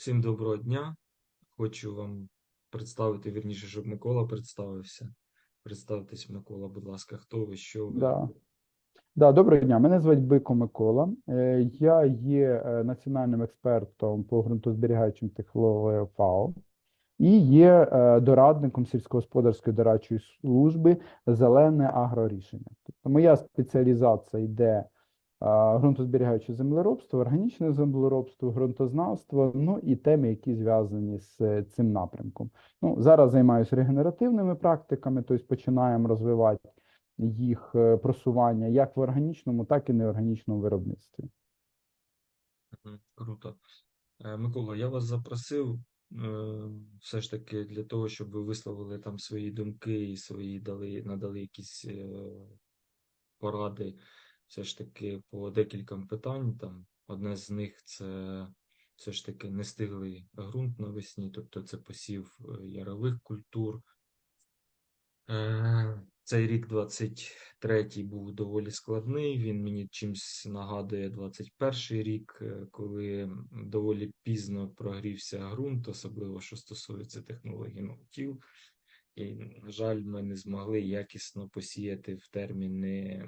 Всім доброго дня. Хочу вам представити, вірніше, щоб Микола представився. Представтесь, Микола, будь ласка, хто ви, що ви? Да. Да, доброго дня. Мене звуть Бико Микола. Е, Я є е, національним експертом по ґрунтозберігаючим технологіям ФАО і є е, дорадником сільськогосподарської дорадчої служби Зелене агрорішення. Тобто моя спеціалізація йде ґрунтозберігаюче землеробство, органічне землеробство, ґрунтознавство, ну і теми, які зв'язані з е, цим напрямком. Ну, зараз займаюся регенеративними практиками, тобто починаємо розвивати їх е, просування як в органічному, так і неорганічному виробництві. Круто. Е, Микола, я вас запросив все ж таки для того, щоб ви висловили там свої думки і свої дали, надали якісь поради все ж таки по декільком питань. Там одне з них це все ж таки нестиглий ґрунт навесні, тобто це посів е, ярових культур. Е, Цей рік 23-й був доволі складний. Він мені чимсь нагадує 21-й рік, е, коли доволі пізно прогрівся ґрунт, особливо що стосується технологій наутіл. І, на жаль, ми не змогли якісно посіяти в терміни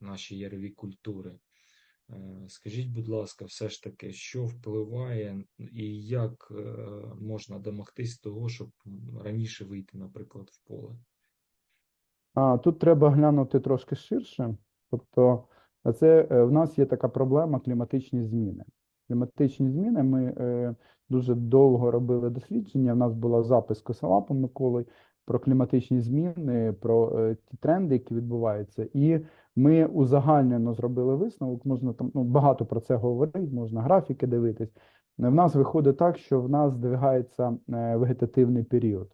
наші ярові культури. Е, Скажіть, будь ласка, все ж таки, що впливає і як е, можна домогтись того, щоб раніше вийти, наприклад, в поле? А тут треба глянути трошки ширше. Тобто, це е, в нас є така проблема кліматичні зміни. Кліматичні зміни ми е, дуже довго робили дослідження. У нас була запис Косолапом Миколою про кліматичні зміни, про е, ті тренди, які відбуваються. І ми узагальнено зробили висновок. Можна там ну, багато про це говорити, можна графіки дивитись. В нас виходить так, що в нас здвигається е, вегетативний період.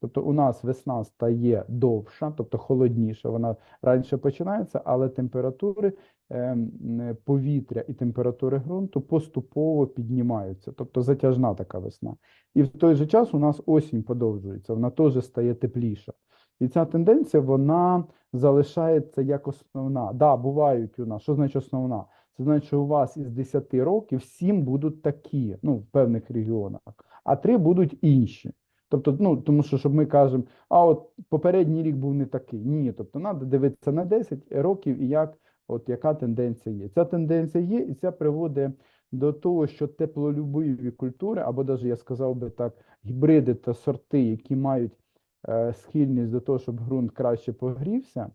Тобто у нас весна стає довша, тобто холодніша, вона раніше починається, але температури ем, е, повітря і температури ґрунту поступово піднімаються, тобто затяжна така весна. І в той же час у нас осінь подовжується, вона теж стає тепліша. І ця тенденція вона залишається як основна. Да, бувають у нас. Що значить основна? Це значить, що у вас із 10 років 7 будуть такі, ну, в певних регіонах, а 3 будуть інші. Тобто, ну тому що щоб ми кажемо, а от попередній рік був не такий. Ні, тобто треба дивитися на 10 років і як, от яка тенденція є. Ця тенденція є, і це приводить до того, що теплолюбиві культури, або навіть я сказав би так, гібриди та сорти, які мають схильність до того, щоб ґрунт краще погрівся,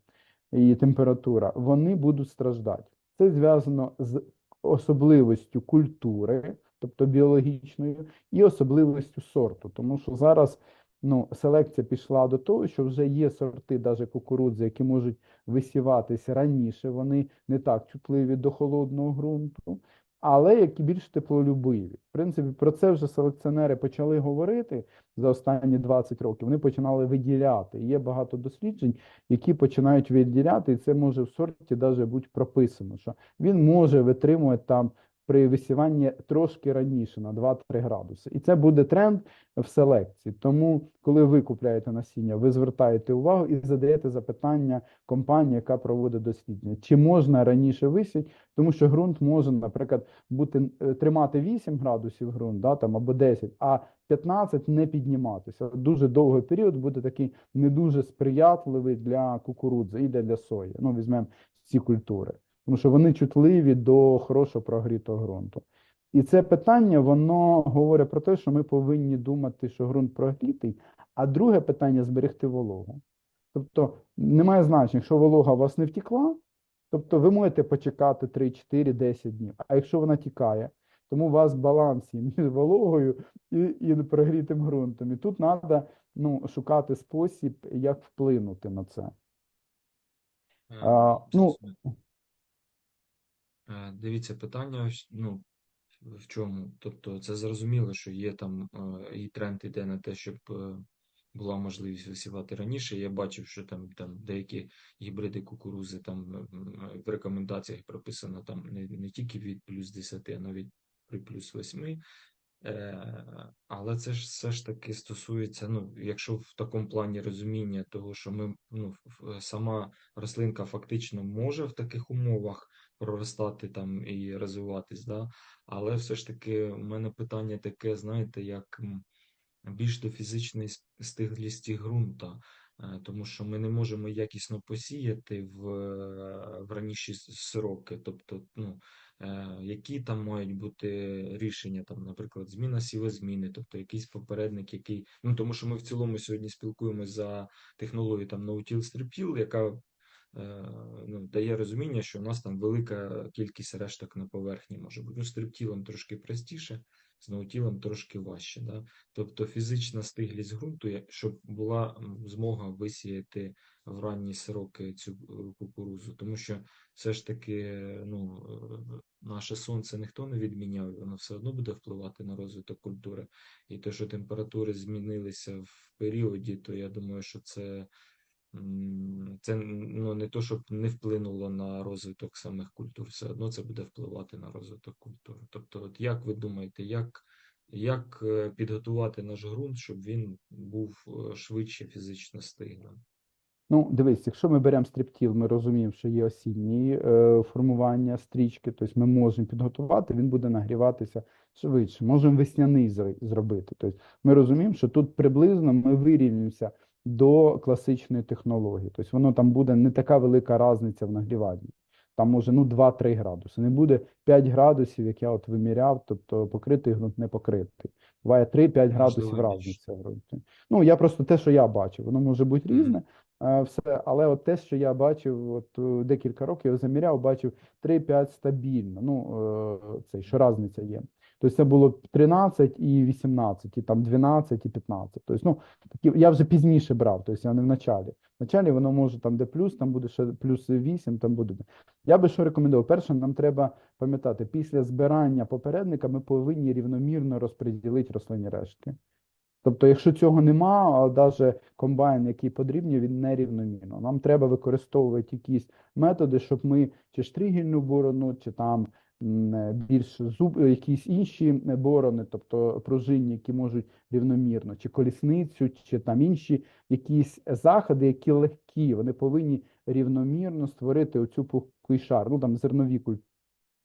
і температура, вони будуть страждати. Це зв'язано з особливістю культури, тобто біологічною, і особливістю сорту. Тому що зараз ну, селекція пішла до того, що вже є сорти, навіть кукурудзи, які можуть висіватися раніше, вони не так чутливі до холодного ґрунту, але які більш теплолюбиві. В принципі, про це вже селекціонери почали говорити за останні 20 років. Вони починали виділяти. Є багато досліджень, які починають виділяти, і це може в сорті навіть бути прописано, що він може витримувати там при висіванні трошки раніше на 2-3 градуси. І це буде тренд в селекції. Тому, коли ви купляєте насіння, ви звертаєте увагу і задаєте запитання компанії, яка проводить дослідження, чи можна раніше висіти, тому що ґрунт може, наприклад, бути е, тримати 8 градусів ґрунт, да, там або 10, а 15 не підніматися. Дуже довгий період буде такий не дуже сприятливий для кукурудзи і для, для сої. Ну, візьмемо ці культури тому що вони чутливі до хорошо прогрітого ґрунту. І це питання, воно говорить про те, що ми повинні думати, що ґрунт прогрітий, а друге питання зберегти вологу. Тобто немає значення, якщо волога у вас не втікла, тобто ви можете почекати 3, 4, 10 днів. А якщо вона тікає, тому у вас баланс є між вологою і і прогрітим ґрунтом. І тут треба ну, шукати спосіб, як вплинути на це. Е, А, ну, Дивіться, питання ну, в чому? Тобто, це зрозуміло, що є там е, і тренд іде на те, щоб е, була можливість висівати раніше. Я бачив, що там, там деякі гібриди кукурузи там е, в рекомендаціях прописано там не, не тільки від плюс 10, а навіть при плюс 8. Е, але це ж все ж таки стосується, ну, якщо в такому плані розуміння того, що ми, ну, сама рослинка фактично може в таких умовах проростати там і розвиватись, да? Але все ж таки у мене питання таке, знаєте, як більш до фізичної стиглісті ґрунта, е, тому що ми не можемо якісно посіяти в, е, в раніші сроки. Тобто, ну, е, які там мають бути рішення, там, наприклад, зміна сівозміни, тобто якийсь попередник, який. Ну, тому що ми в цілому сьогодні спілкуємося за технологію там no-till strip-till, яка ну, дає розуміння, що у нас там велика кількість решток на поверхні може бути. Ну, стриптілом трошки простіше, з ноутілом трошки важче. Да? Тобто фізична стиглість ґрунту, щоб була змога висіяти в ранні сроки цю е, кукурузу, тому що все ж таки ну, е, наше сонце ніхто не відміняв, воно все одно буде впливати на розвиток культури. І те, що температури змінилися в періоді, то я думаю, що це Це ну, не то, щоб не вплинуло на розвиток самих культур, все одно це буде впливати на розвиток культури. Тобто, от як ви думаєте, як, як е, підготувати наш ґрунт, щоб він був е, швидше фізично стиглим? Ну, дивись, якщо ми беремо стріптіл, ми розуміємо, що є осінні е, формування стрічки, тобто ми можемо підготувати, він буде нагріватися швидше. Можемо весняний зробити. Тобто ми розуміємо, що тут приблизно ми вирівнюємося до класичної технології. Тобто воно там буде не така велика різниця в нагріванні. Там може ну 2-3 градуси. Не буде 5 градусів, як я от виміряв, тобто покритий ґрунт не покритий. Буває 3-5 градусів різниця в ґрунті. Ну, я просто те, що я бачив, воно може бути різне. Е, Все, але от те, що я бачив, от е, декілька років я заміряв, бачив 3-5 стабільно. Ну, е, цей, що різниця є. Тобто це було 13 і 18, і там 12 і 15. Тобто, ну, такі, я вже пізніше брав, тобто я не в началі. В началі воно може там, де плюс, там буде ще плюс 8, там буде. Я би що рекомендував? Перше, нам треба пам'ятати, після збирання попередника ми повинні рівномірно розподілити рослинні рештки. Тобто, якщо цього нема, а навіть комбайн, який подрібнює, він нерівномірно. Нам треба використовувати якісь методи, щоб ми чи штригельну борону, чи там більш зуб, е, якісь інші е, борони, тобто пружинні, які можуть рівномірно, чи колісницю, чи там інші якісь заходи, які легкі, вони повинні рівномірно створити оцю пухкий шар, ну там зернові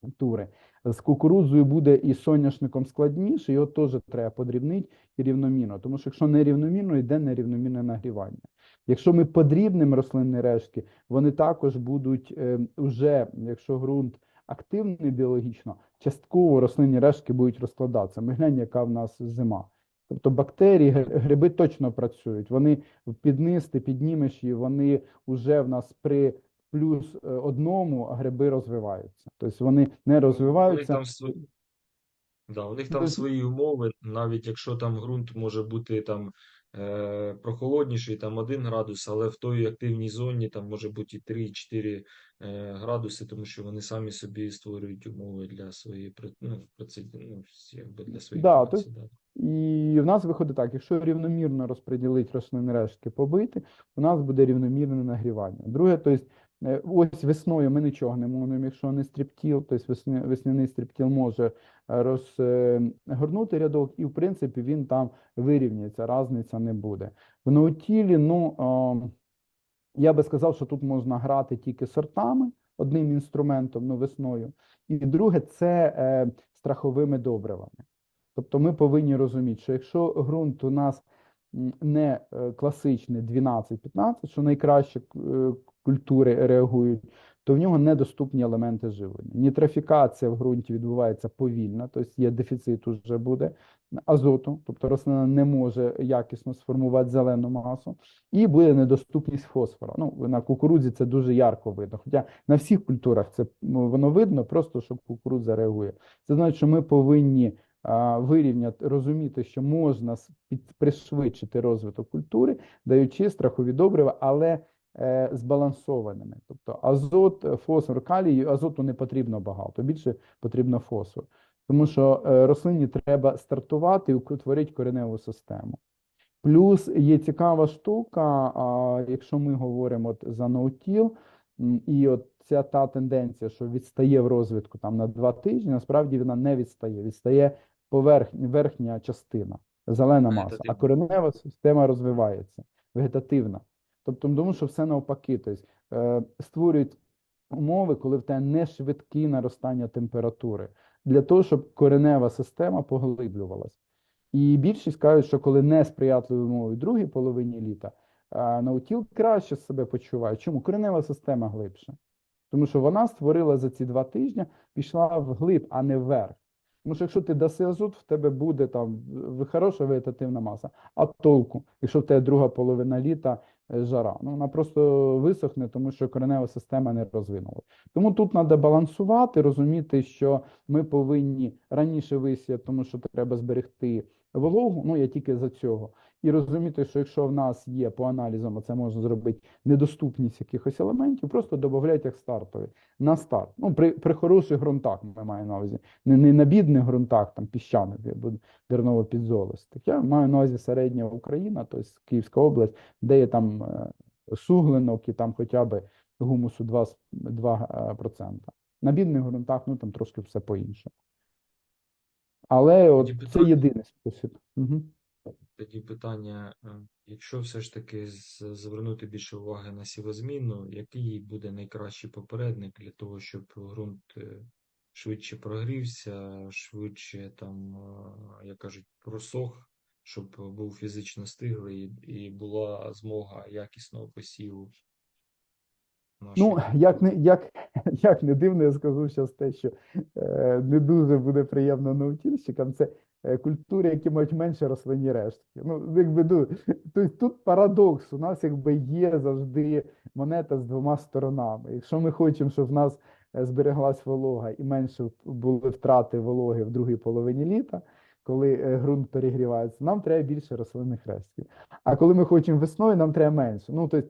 культури. З кукурудзою буде і соняшником складніше, його теж треба подрібнити і рівномірно. Тому що якщо нерівномірно, йде нерівномірне нагрівання. Якщо ми подрібнемо рослинні рештки, вони також будуть е, уже, якщо ґрунт активний біологічно, частково рослинні рештки будуть розкладатися. Ми глянь, яка в нас зима. Тобто бактерії, гриби точно працюють. Вони під низ, ти піднімеш її, вони вже в нас при плюс е, одному гриби розвиваються. Тобто вони не У них розвиваються. там да, у них там свої умови, навіть якщо там ґрунт може бути там е, прохолодніший, там 1 градус, але в той активній зоні там може бути і 3-4 е, градуси, тому що вони самі собі створюють умови для своєї ну, ну, якби для своєї Да, праці. то- Да. І в нас виходить так, якщо рівномірно розподілити рослинні рештки побити, у нас буде рівномірне нагрівання. Друге, тобто, е, ось весною ми нічого не можемо, якщо не стріптіл, тобто весня, весняний стріптіл може е, розгорнути рядок, і в принципі він там вирівняється, різниця не буде. В ноутілі, ну, я би сказав, що тут можна грати тільки сортами, одним інструментом, ну, весною. І друге, це е, страховими добривами. Тобто ми повинні розуміти, що якщо ґрунт у нас не е, класичний 12-15, що найкраще культури реагують, то в нього недоступні елементи живлення. Нітрофікація в ґрунті відбувається повільно, тобто є дефіцит уже буде азоту, тобто рослина не може якісно сформувати зелену масу, і буде недоступність фосфора. Ну, на кукурудзі це дуже ярко видно. Хоча на всіх культурах це ну, воно видно, просто що кукурудза реагує. Це значить, що ми повинні вирівняти, розуміти, що можна пришвидшити розвиток культури, даючи страхові добрива, але е, збалансованими. Тобто азот, фосфор, калій, азоту не потрібно багато, більше потрібно фосфор. Тому що е, рослині треба стартувати і утворити кореневу систему. Плюс є цікава штука, а, якщо ми говоримо от за ноутіл, і от ця та тенденція, що відстає в розвитку там на два тижні, насправді вона не відстає, відстає поверхня, верхня частина, зелена маса, а коренева система розвивається, вегетативна. Тобто, тому що все навпаки, тобто, е, створюють умови, коли в тебе не швидкі наростання температури, для того, щоб коренева система поглиблювалась. І більшість кажуть, що коли не сприятливі умови в другій половині літа, наутіл краще себе почуває. Чому? Коренева система глибша. Тому що вона створила за ці два тижні, пішла вглиб, а не вверх. Тому що якщо ти даси азот, в тебе буде там хороша вегетативна маса. А толку, якщо в тебе друга половина літа жара, ну вона просто висохне, тому що коренева система не розвинула. Тому тут треба балансувати, розуміти, що ми повинні раніше висіяти, тому що треба зберегти вологу. Ну я тільки за цього. І розуміти, що якщо в нас є по аналізам, а це можна зробити недоступність якихось елементів, просто додавати як стартові на старт. Ну, при, при хороших ґрунтах ми маємо на увазі. Не, не на бідних ґрунтах, там піщаних або дерново-підзолистих. Я маю на увазі середня Україна, тобто Київська область, де є там е, суглинок і там хоча б гумусу 2, с- 2%. На бідних ґрунтах, ну там трошки все по-іншому. Але от Тоді це питання. єдиний спосіб. Угу. Тоді питання, е, якщо все ж таки з- звернути більше уваги на сівозміну, який буде найкращий попередник для того, щоб ґрунт е, швидше прогрівся, швидше там, е, як кажуть, просох, щоб був фізично стиглий і, і була змога якісного посіву Ну, як не, як, як не дивно, я скажу зараз те, що е, не дуже буде приємно наутільщикам, це е, культури, які мають менше рослинні рештки. Ну, якби, ну, тобто тут парадокс. У нас якби є завжди монета з двома сторонами. Якщо ми хочемо, щоб в нас е, збереглась волога і менше були втрати вологи в другій половині літа, коли е, ґрунт перегрівається, нам треба більше рослинних рештків. А коли ми хочемо весною, нам треба менше. Ну, тобто,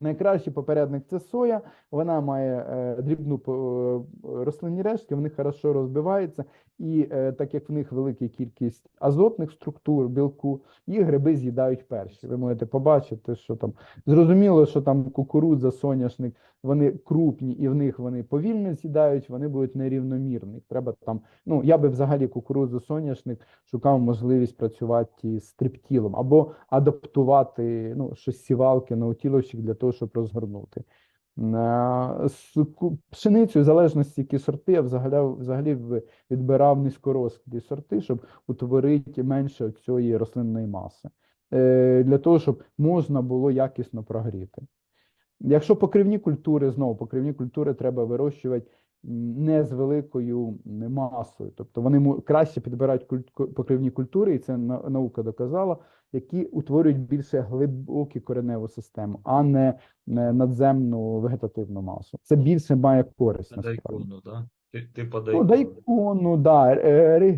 Найкращий попередник це соя, вона має е, дрібну е, рослинні рештки, вони хорошо розбиваються, і е, так як в них велика кількість азотних структур, білку, їх гриби з'їдають перші. Ви можете побачити, що там зрозуміло, що там кукурудза, соняшник, вони крупні і в них вони повільно з'їдають, вони будуть нерівномірні. Треба там, ну я би взагалі кукурудзу, соняшник шукав можливість працювати з триптілом або адаптувати ну, щось сівалки на утілощик для того, щоб розгорнути. Пшеницю, в залежності, які сорти, я взагалі, взагалі відбирав низькорослі сорти, щоб утворити менше цієї рослинної маси, Е, для того, щоб можна було якісно прогріти. Якщо покривні культури, знову покривні культури треба вирощувати не з великою масою. Тобто вони краще підбирають покривні культури, і це на- наука доказала, які утворюють більше глибоку кореневу систему, а не надземну вегетативну масу. Це більше має користь дайкону, да? Ти, типа Ну, дайкону. да, е, ри-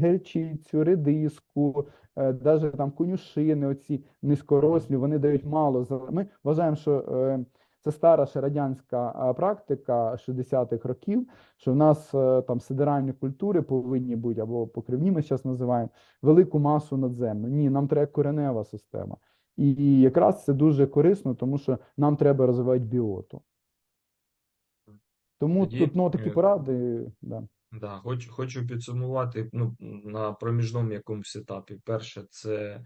редиску, е, даже там конюшини, оці низькорослі, вони дають мало. Ми вважаємо, що е, це стара ще радянська практика 60-х років, що в нас е, там сидеральні культури повинні бути, або покривні ми зараз називаємо, велику масу надземну. Ні, нам треба коренева система. І якраз це дуже корисно, тому що нам треба розвивати біоту. Тому Тоді, тут ну, такі е, поради, да. Да, хочу, хочу підсумувати ну, на проміжному якомусь етапі. Перше, це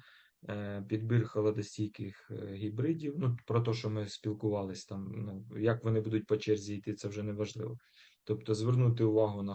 підбір холодостійких е, гібридів. Ну, про те, що ми спілкувались там, ну, як вони будуть по черзі йти, це вже не важливо. Тобто звернути увагу на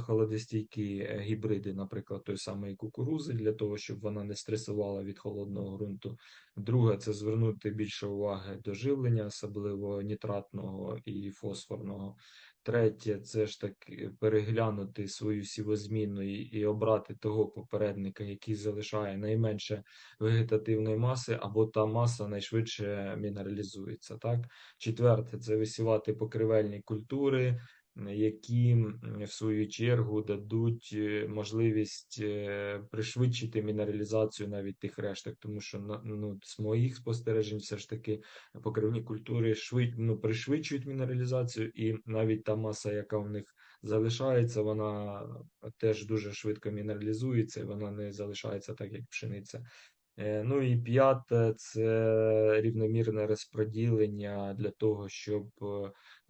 холодостійкі е, гібриди, наприклад, той самої кукурузи, для того, щоб вона не стресувала від холодного ґрунту. Друге, це звернути більше уваги до живлення, особливо нітратного і фосфорного. Третє, це ж таки переглянути свою сівозміну і, і обрати того попередника, який залишає найменше вегетативної маси, або та маса найшвидше мінералізується. Так? Четверте, це висівати покривельні культури, які в свою чергу дадуть е, можливість е, пришвидшити мінералізацію навіть тих решток, тому що на- ну, з моїх спостережень все ж таки покривні культури швид, ну, пришвидшують мінералізацію, і навіть та маса, яка в них залишається, вона теж дуже швидко мінералізується, і вона не залишається так, як пшениця. Е, Ну і п'яте це рівномірне розподілення для того, щоб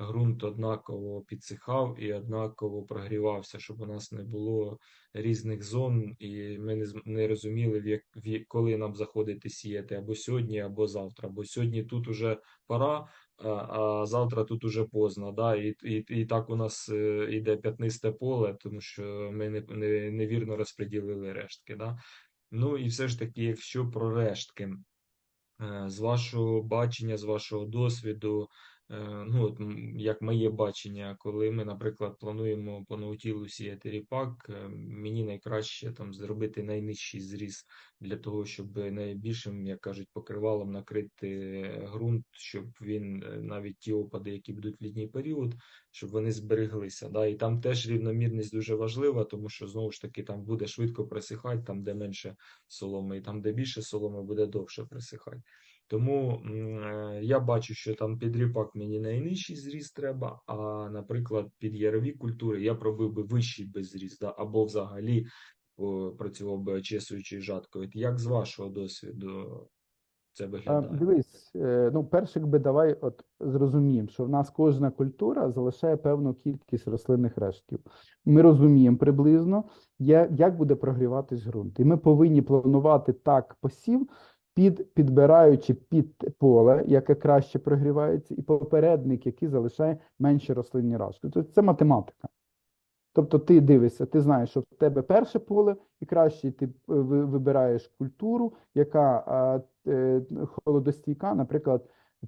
ґрунт однаково підсихав і однаково прогрівався, щоб у нас не було різних зон, і ми не, розуміли, в як, в коли нам заходити сіяти або сьогодні, або завтра. Бо сьогодні тут уже пора, а, завтра тут уже поздно, да, і, і, і так у нас е, іде п'ятнисте поле, тому що ми не, не, невірно розподілили рештки, да. Ну і все ж таки, якщо про рештки, е, з вашого бачення, з вашого досвіду, ну, от, як моє бачення, коли ми, наприклад, плануємо по ноутілу сіяти ріпак, е, мені найкраще там зробити найнижчий зріз для того, щоб найбільшим, як кажуть, покривалом накрити ґрунт, щоб він е, навіть ті опади, які будуть в літній період, щоб вони збереглися. Да? І там теж рівномірність дуже важлива, тому що знову ж таки там буде швидко присихати, там де менше соломи, і там, де більше соломи, буде довше присихати. Тому е, я бачу, що там під ріпак мені найнижчий зріз треба, а, наприклад, під ярові культури я пробив би вищий беззріз, да, або взагалі працював би очесуючою жаткою. Як з вашого досвіду це виглядає? Дивись, е, ну, перше, якби давай от зрозуміємо, що в нас кожна культура залишає певну кількість рослинних рештків. Ми розуміємо приблизно, як буде прогріватись ґрунт. І ми повинні планувати так посів, під, підбираючи під поле, яке краще прогрівається, і попередник, який залишає менші рослинні рештки. Тобто це математика. Тобто ти дивишся, ти знаєш, що в тебе перше поле, і краще ти е, вибираєш культуру, яка е, холодостійка, наприклад,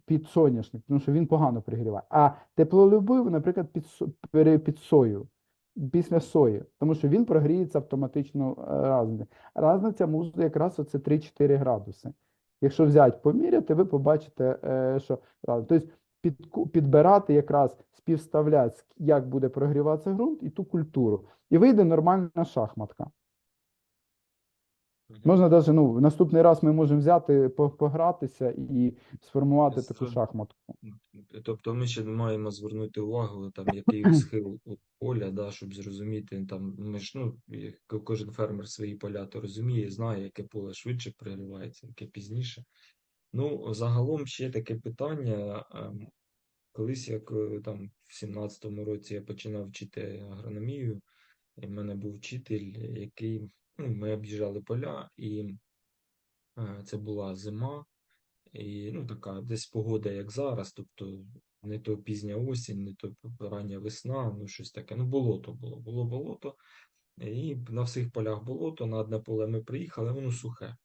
під соняшник, тому що він погано пригріває. А теплолюбив, наприклад, під, під сою, після сої, тому що він прогріється автоматично е, разом. Разниця може якраз оце 3-4 градуси. Якщо взяти поміряти, ви побачите, е, що. Тобто підку- підбирати якраз співставляти, як буде прогріватися ґрунт і ту культуру. І вийде нормальна шахматка. Можна навіть, ну, в наступний раз ми можемо взяти, погратися і сформувати таку шахматку. Тобто ми ще маємо звернути увагу, там, який схил у поля, да, щоб зрозуміти, там, ми ж, ну, як кожен фермер свої поля то розуміє, знає, яке поле швидше прогрівається, яке пізніше. Ну, загалом ще таке питання. ем, Колись, як е, там в 17-му році я починав вчити агрономію, і в мене був вчитель, який, ми об'їжджали поля, і е, це була зима, і ну, така десь погода, як зараз, тобто не то пізня осінь, не то рання весна, ну щось таке. Ну, болото було, було болото. І на всіх полях болото, на одне поле ми приїхали, воно сухе.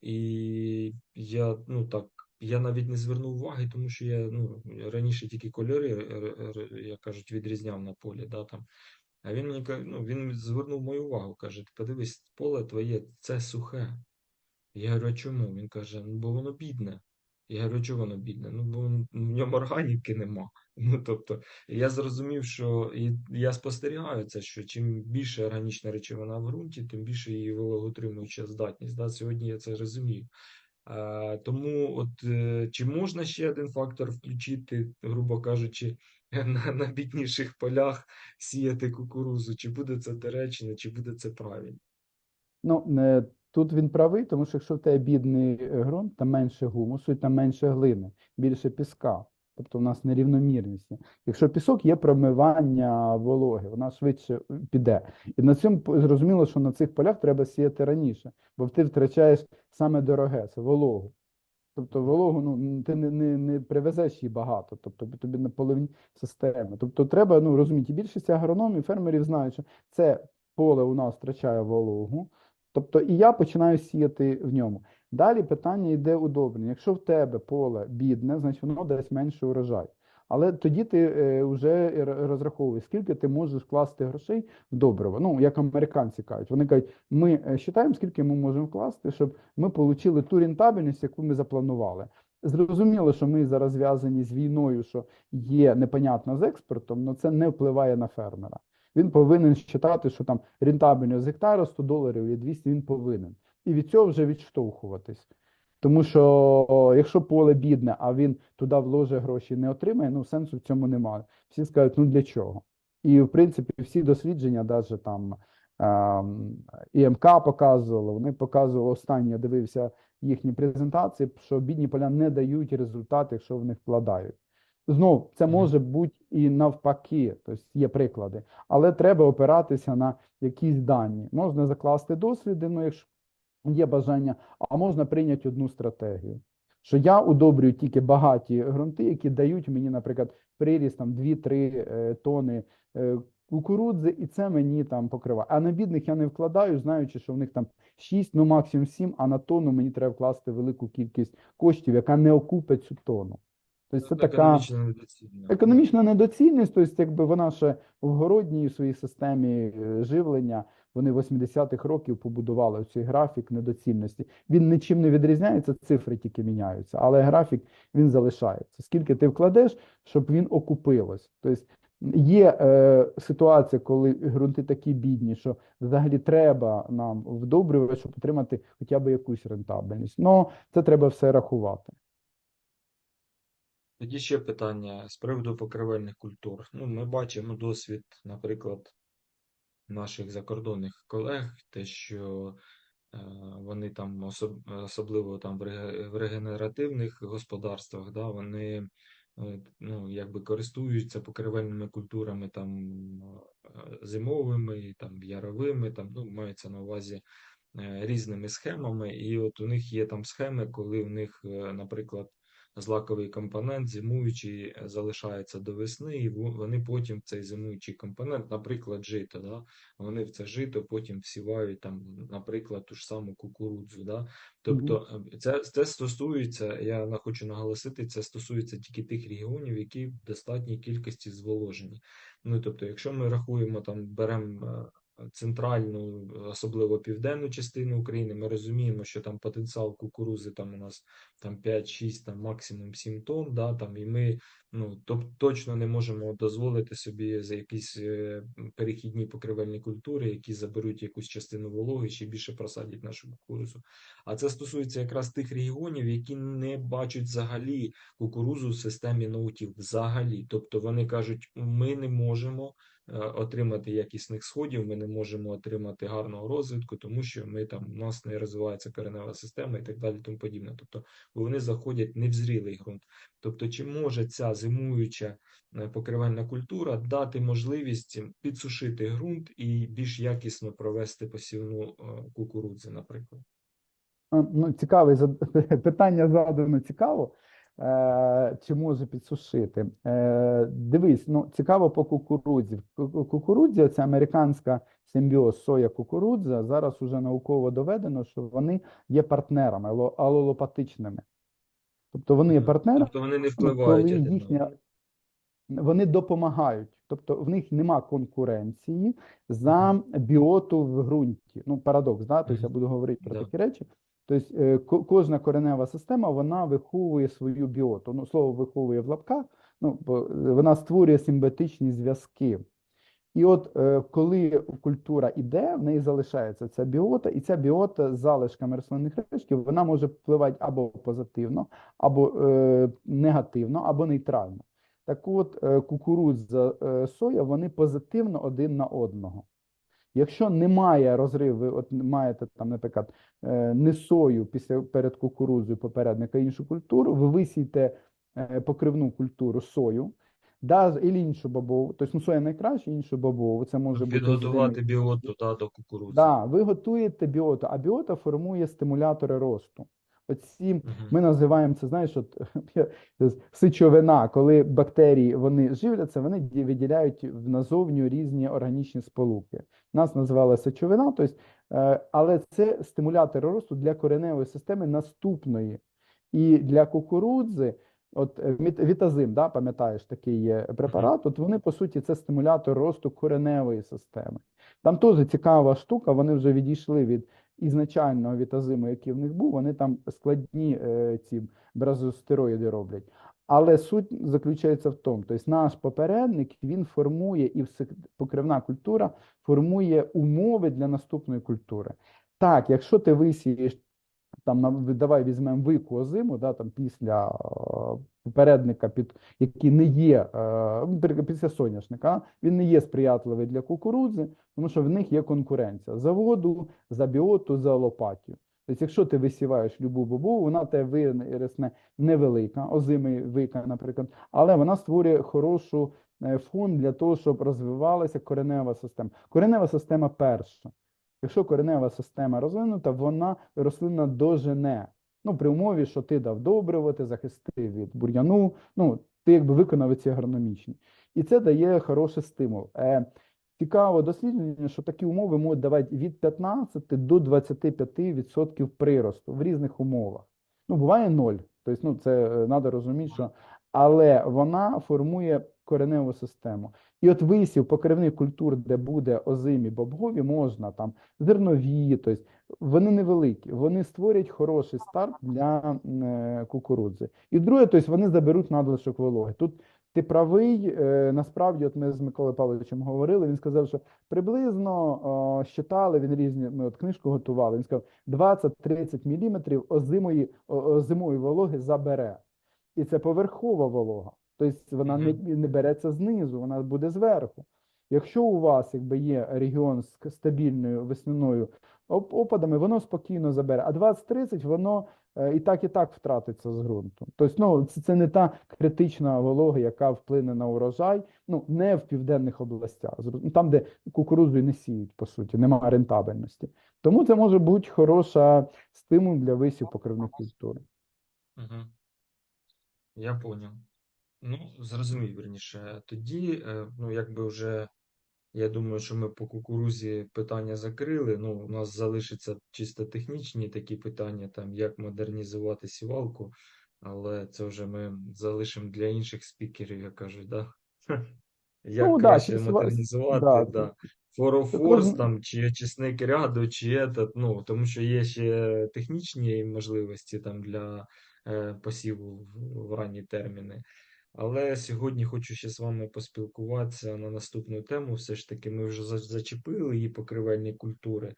І я, ну так, я навіть не звернув уваги, тому що я ну, раніше тільки кольори, р- р- як кажуть, відрізняв на полі. Да, там. А він мені ну, він звернув мою увагу, каже, «Ти подивись, поле твоє це сухе. Я говорю, а чому? Він каже, ну бо воно бідне. Я говорю, чого воно бідне? Ну, бо в ньому органіки нема. Ну, тобто, я зрозумів, що і я спостерігаю це, що чим більше органічна речовина в ґрунті, тим більше її вологоутримуюча здатність. Да? Сьогодні я це розумію. Тому, от е, чи можна ще один фактор включити, грубо кажучи, на, на бідніших полях сіяти кукурузу? Чи буде це доречно, чи буде це правильно? Ну, не, тут він правий, тому що якщо в тебе бідний е, ґрунт, там менше гумусу, там менше глини, більше піска. Тобто в нас нерівномірність. Якщо пісок є промивання вологи, вона швидше е, піде. І на цьому зрозуміло, що на цих полях треба сіяти раніше, бо ти втрачаєш саме дороге це вологу. Тобто вологу, ну ти не, не, не привезеш її багато, тобто тобі на поливні системи. Тобто треба ну, розуміти, більшість агрономів, фермерів знають, що це поле у нас втрачає вологу, тобто і я починаю сіяти в ньому. Далі питання йде удобрення. Якщо в тебе поле бідне, значить воно дасть менше урожай. Але тоді ти е, вже розраховуєш, скільки ти можеш вкласти грошей в добриво. Ну, як американці кажуть, вони кажуть, ми е, вважаємо, скільки ми можемо вкласти, щоб ми отримали ту рентабельність, яку ми запланували. Зрозуміло, що ми зараз зв'язані з війною, що є непонятно з експортом, але це не впливає на фермера. Він повинен вважати, що там рентабельність з гектара 100 доларів і 200 він повинен. І від цього вже відштовхуватись. Тому що якщо поле бідне, а він туди вложить гроші і не отримає, ну сенсу в цьому немає. Всі скажуть, ну для чого? І в принципі всі дослідження, навіть там ем, ІМК показувало, вони показували останнє, я дивився їхні презентації, що бідні поля не дають результат, якщо в них вкладають. Знов, це може бути і навпаки, тобто є приклади, але треба опиратися на якісь дані. Можна закласти досліди, ну якщо є бажання, а можна прийняти одну стратегію. Що я удобрюю тільки багаті ґрунти, які дають мені, наприклад, приріст там 2-3 е, тони е, кукурудзи, і це мені там покриває. А на бідних я не вкладаю, знаючи, що в них там 6, ну максимум 7, а на тонну мені треба вкласти велику кількість коштів, яка не окупить цю тонну. Тобто це така економічна недоцільність, тобто якби вона ще в городній у своїй системі е, живлення, вони 80-х років побудували цей графік недоцільності. Він нічим не відрізняється, цифри тільки міняються, але графік він залишається. Скільки ти вкладеш, щоб він окупилось. Тобто є е, ситуація, коли ґрунти такі бідні, що взагалі треба нам вдобрювати, щоб отримати хоча б якусь рентабельність. Ну, це треба все рахувати. Тоді ще питання з приводу покривельних культур. Ну, ми бачимо досвід, наприклад, наших закордонних колег, те, що е, вони там особ, особливо там в, регенеративних господарствах, да, вони е, ну, якби користуються покривельними культурами там е, зимовими, там яровими, там, ну, мається на увазі різними схемами. І от у них є там схеми, коли в них, наприклад, злаковий компонент зимуючий е, залишається до весни, і вони потім в цей зимуючий компонент, наприклад, жито, да, вони в це жито потім всівають там, наприклад, ту ж саму кукурудзу. Да? Тобто е, це, це стосується, я хочу наголосити, це стосується тільки тих регіонів, які в достатній кількості зволожені. Ну тобто, якщо ми рахуємо там, беремо е, центральну, особливо південну частину України, ми розуміємо, що там потенціал кукурузи там у нас там 5-6, там максимум 7 тонн, да, там, і ми ну, тоб- точно не можемо дозволити собі за якісь е, перехідні покривельні культури, які заберуть якусь частину вологи, ще більше просадять нашу кукурузу. А це стосується якраз тих регіонів, які не бачать взагалі кукурузу в системі ноутів. Взагалі. Тобто вони кажуть, ми не можемо отримати якісних сходів, ми не можемо отримати гарного розвитку, тому що ми там у нас не розвивається коренева система і так далі, тому подібне. Тобто вони заходять не в зрілий ґрунт. Тобто, чи може ця зимуюча е, покривальна культура дати можливість підсушити ґрунт і більш якісно провести посівну е, кукурудзи, наприклад? Ну, цікаве питання задано цікаво. Е, Чи може підсушити? Е, Дивись, ну цікаво по кукурудзі. Ку- ку- Кукурудзя це американська симбіоз соя кукурудза. Зараз уже науково доведено, що вони є партнерами алолопатичними. Тобто вони є партнерами, Тобто вони не впливають на їхня вони допомагають, тобто в них нема конкуренції за біоту в ґрунті. Ну, парадокс, да? Тобто я буду говорити про такі речі. Тобто е, кожна коренева система вона виховує свою біоту. Ну, слово виховує в лапках, ну, бо е, вона створює симбіотичні зв'язки. І от е, коли культура іде, в неї залишається ця біота, і ця біота з залишками рослинних рештків вона може впливати або позитивно, або е, негативно, або нейтрально. Так от, кукурудза, соя, вони позитивно один на одного. Якщо немає розриву, от маєте там, наприклад, е, не сою після перед кукурудзою попередника іншу культуру, ви висієте е, покривну культуру сою, да, і іншу бобову, тобто ну, соя найкраще, іншу бобову, це може бути Підготувати озимий. біоту да, до кукурудзи. Да, ви готуєте біоту, а біота формує стимулятори росту. Оці ми називаємо це, знаєш, от сичовина, коли бактерії вони живляться, вони виділяють в- назовню різні органічні сполуки. Нас називали сечовина, тобто, е, але це стимулятори росту для кореневої системи наступної. І для кукурудзи, от е, вітазим, да, пам'ятаєш, такий є препарат, от вони, по суті, це стимулятор росту кореневої системи. Там теж цікава штука, вони вже відійшли від ізначального вітазиму, який в них був, вони там складні е, ці бразостероїди роблять. Але суть заключається в тому, тобто наш попередник він формує і покривна культура формує умови для наступної культури. Так, якщо ти висієш там давай візьмемо вику озиму, да, там після е, попередника, під який не є е, ну, після соняшника, він не є сприятливий для кукурудзи, тому що в них є конкуренція за воду, за біоту, за лопатію. Тобто, якщо ти висіваєш любу бобову, вона в тебе виросне невелика, озимий вика, наприклад, але вона створює хорошу е, фон для того, щоб розвивалася коренева система. Коренева система перша. Якщо коренева система розвинута, вона рослина дожене. Ну, при умові, що ти дав добриво, ти захистив від бур'яну, ну, ти якби виконав ці агрономічні. І це дає хороший стимул. Е, цікаво дослідження, що такі умови можуть давати від 15 до 25% приросту в різних умовах. Ну, буває ноль. Тобто, ну, це треба розуміти, що але вона формує кореневу систему. І от висів покривних культур, де буде озимі бобгові, можна там зернові, тобто вони невеликі, вони створять хороший старт для е, кукурудзи. І друге, тобто вони заберуть надлишок вологи. Тут ти правий, е, насправді, от ми з Миколою Павловичем говорили, він сказав, що приблизно о, щитали, він різні, ми от книжку готували, він сказав, 20-30 міліметрів озимої, озимої вологи забере. І це поверхова волога. Тобто вона не, не береться знизу, вона буде зверху. Якщо у вас якби є регіон з стабільною весняною опадами, воно спокійно забере. А 20-30 воно е, і так, і так втратиться з ґрунту. Тобто, ну, це, це не та критична волога, яка вплине на урожай, ну, не в південних областях, ну, там, де кукурудзу не сіють, по суті, немає рентабельності. Тому це може бути хороша стимул для висів покривних культур. Угу. Я поняв. Ну, зрозумів, вірніше. Тоді, е, ну, якби вже, я думаю, що ми по кукурузі питання закрили. Ну, у нас залишаться чисто технічні такі питання, там, як модернізувати сівалку, але це вже ми залишимо для інших спікерів, як кажуть, да? Як Ну, да, краще сіва- модернізувати, да, да. Форофорс там, чи очисник ряду, чи этот, ну, тому що є ще технічні можливості там для е, посіву в, в ранні терміни. Але сьогодні хочу ще з вами поспілкуватися на наступну тему. Все ж таки, ми вже за- зачепили її покривельні культури,